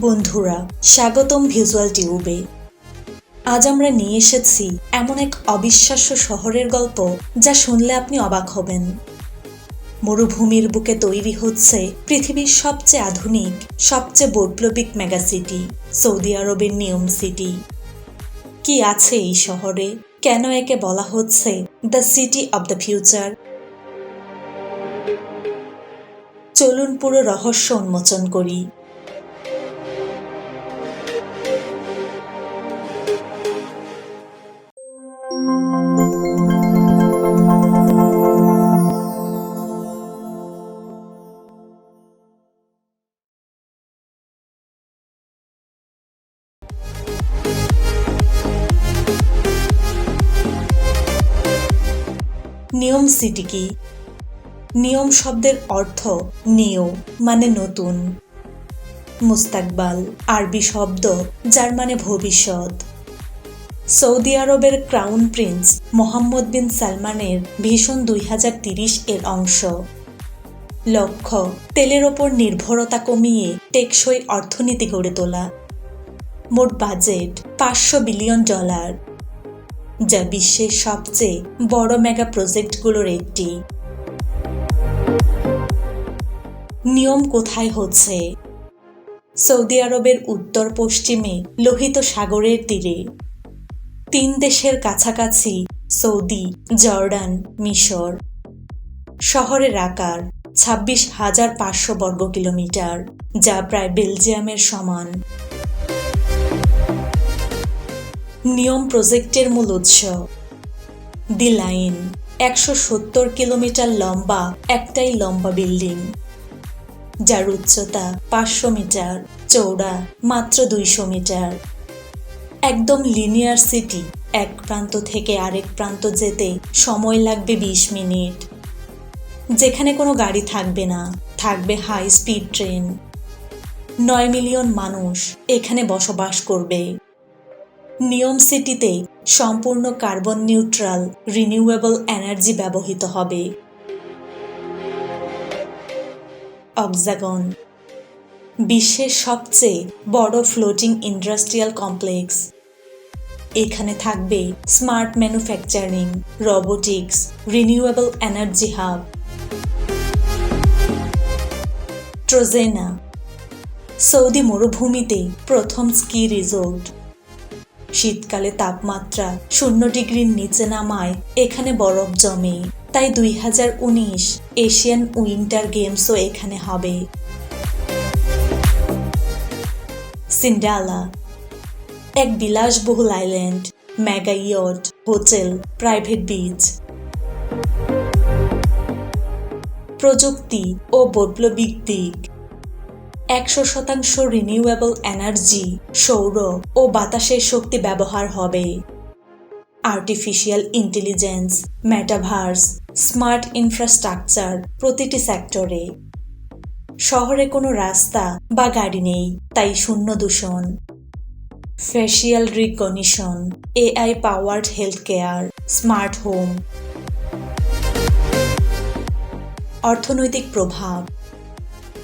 বন্ধুরা, স্বাগতম ভিজুয়াল টিউবে আজ আমরা নিয়ে এসেছি এমন এক অবিশ্বাস্য শহরের গল্প যা শুনলে আপনি অবাক হবেন। মরুভূমির বুকে তৈরি হচ্ছে পৃথিবীর সবচেয়ে আধুনিক, সবচেয়ে বৈপ্লবিক মেগাসিটি, সৌদি আরবের নিয়ম সিটি। কি আছে এই শহরে? কেন একে বলা হচ্ছে the city of the future চলুন পুরো রহস্য উন্মোচন করি। নিয়ম সিটি কি? নিয়ম শব্দের অর্থ নিও মানে নতুন। মুস্তাকবাল, আরবি শব্দ, যার মানে ভবিষ্যৎ। সৌদি আরবের ক্রাউন প্রিন্স মোহাম্মদ বিন সালমানের ভীষণ দুই এর অংশ। লক্ষ্য, তেলের ওপর নির্ভরতা কমিয়ে টেকসই অর্থনীতি গড়ে তোলা। মোট বাজেট পাঁচশো বিলিয়ন ডলার। যা বিশ্বের সবচেয়ে বড় মেগা প্রজেক্টগুলোর একটি। নিয়ম কোথায় হচ্ছে? সৌদি আরবের উত্তর পশ্চিমে লোহিত সাগরের তীরে। তিন দেশের কাছাকাছি সৌদি, জর্ডান, মিশর। শহরের আকার ছাব্বিশ হাজার পাঁচশো বর্গ কিলোমিটার যা প্রায় বেলজিয়ামের সমান। নিয়ম প্রজেক্টের মূল উৎস। দি লাইন, একশো সত্তর কিলোমিটার লম্বা, একটাই লম্বা বিল্ডিং। যার উচ্চতা পাঁচশো মিটার চৌড়া মাত্র দুইশো মিটার। একদম লিনিয়ার সিটি, এক প্রান্ত থেকে আরেক প্রান্ত যেতে সময় লাগবে বিশ মিনিট। যেখানে কোনো গাড়ি থাকবে না, থাকবে হাই স্পিড ট্রেন নয় মিলিয়ন মানুষ এখানে বসবাস করবে। নিয়ম সিটিতে সম্পূর্ণ কার্বন নিউট্রাল রিনিউয়েবল এনার্জি ব্যবহৃত হবে। অক্সাগন, বিশ্বের সবচেয়ে বড় ফ্লোটিং ইন্ডাস্ট্রিয়াল কমপ্লেক্স। এখানে থাকবে smart manufacturing, robotics, renewable energy hub. Trojena, Saudi মরুভূমিতে প্রথম স্কি রিসোর্ট। শীতকালে তাপমাত্রা শূন্য ডিগ্রির নিচে নামায়। এখানে বরফ জমে। তাই দুই হাজার উনিশ এশিয়ান উইন্টার গেমসও এখানে হবে। সিন্ডালা, এক বিলাসবহুল island mega yacht hotel, private beach. প্রযুক্তি ও বৈপ্লবিক দিক। একশো শতাংশ রিনিউয়েবল এনার্জি সৌর ও বাতাসের শক্তি ব্যবহার হবে। Artificial intelligence metaverse smart infrastructure প্রতিটি সেক্টরে শহরে কোনো রাস্তা বা গাড়ি নেই, তাই শূন্য দূষণ। Facial recognition AI powered health care smart home অর্থনৈতিক প্রভাব।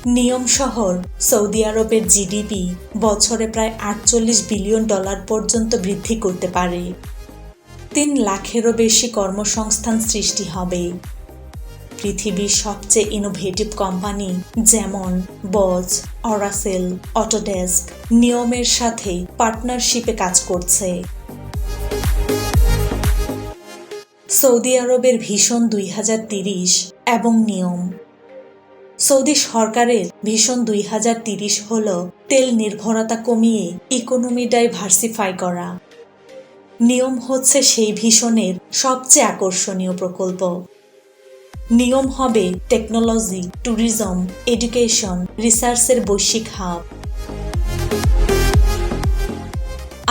নিয়ম শহর, সৌদি আরবের জিডিপি বছরে প্রায় আটচল্লিশ বিলিয়ন ডলার পর্যন্ত বৃদ্ধি করতে পারে। তিন লাখেরও বেশি কর্মসংস্থান সৃষ্টি হবে। পৃথিবীর সবচেয়ে ইনোভেটিভ কোম্পানি যেমন বজ, অরাসেল, অটোডেস্ক নিয়মের সাথে পার্টনারশিপে কাজ করছে। সৌদি আরবের ভীষণ দুই এবং নিয়ম সৌদি সরকারের ভীষণ দুই হাজার তিরিশ হল তেল নির্ভরতা কমিয়ে ইকোনমি ডাইভার্সিফাই করা। নিয়ম হচ্ছে সেই ভীষণের সবচেয়ে আকর্ষণীয় প্রকল্প। নিয়ম হবে টেকনোলজি ট্যুরিজম এডুকেশন রিসার্চের বৈশ্বিক হাব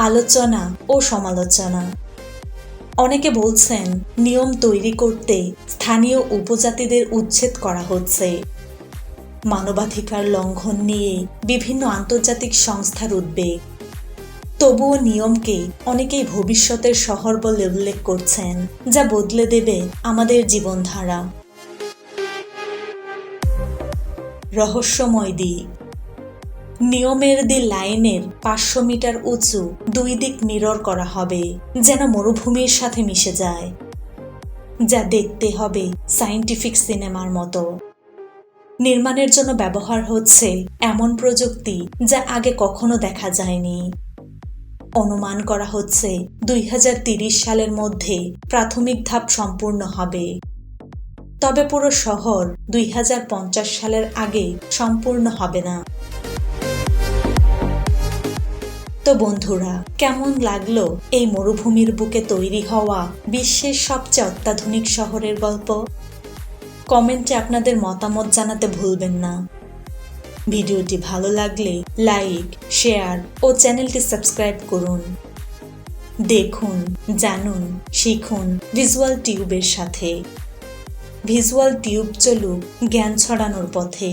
আলোচনা ও সমালোচনা। অনেকে বলছেন, নিয়ম তৈরি করতে স্থানীয় উপজাতিদের উচ্ছেদ করা হচ্ছে। মানবাধিকার লঙ্ঘন নিয়ে বিভিন্ন আন্তর্জাতিক সংস্থার উদ্বেগ। তবুও নিয়মকে অনেকেই ভবিষ্যতের শহর বলে উল্লেখ করছেন, যা বদলে দেবে আমাদের জীবনধারা। রহস্যময় দিক। নিয়মের দি লাইনের পাঁচশো মিটার উঁচু দুই দিক মিরর করা হবে, যেন মরুভূমির সাথে মিশে যায়, যা দেখতে হবে সায়েন্টিফিক সিনেমার মতো। নির্মাণের জন্য ব্যবহার হচ্ছে এমন প্রযুক্তি যা আগে কখনো দেখা যায়নি। অনুমান করা হচ্ছে দুই সালের মধ্যে প্রাথমিক ধাপ সম্পূর্ণ হবে। তবে পুরো শহর দুই হাজার পঞ্চাশ সালের আগে সম্পূর্ণ হবে না। তো বন্ধুরা, কেমন লাগল এই মরুভূমির বুকে তৈরি হওয়া বিশ্বের সবচেয়ে অত্যাধুনিক শহরের গল্প? কমেন্টে আপনাদের মতামত জানাতে ভুলবেন না। ভিডিওটি ভালো লাগলে লাইক, শেয়ার ও চ্যানেলটি সাবস্ক্রাইব করুন। দেখুন, জানুন, শিখুন ভিজুয়াল টিউবের সাথে। ভিজুয়াল টিউব চলুক জ্ঞান ছড়ানোর পথে।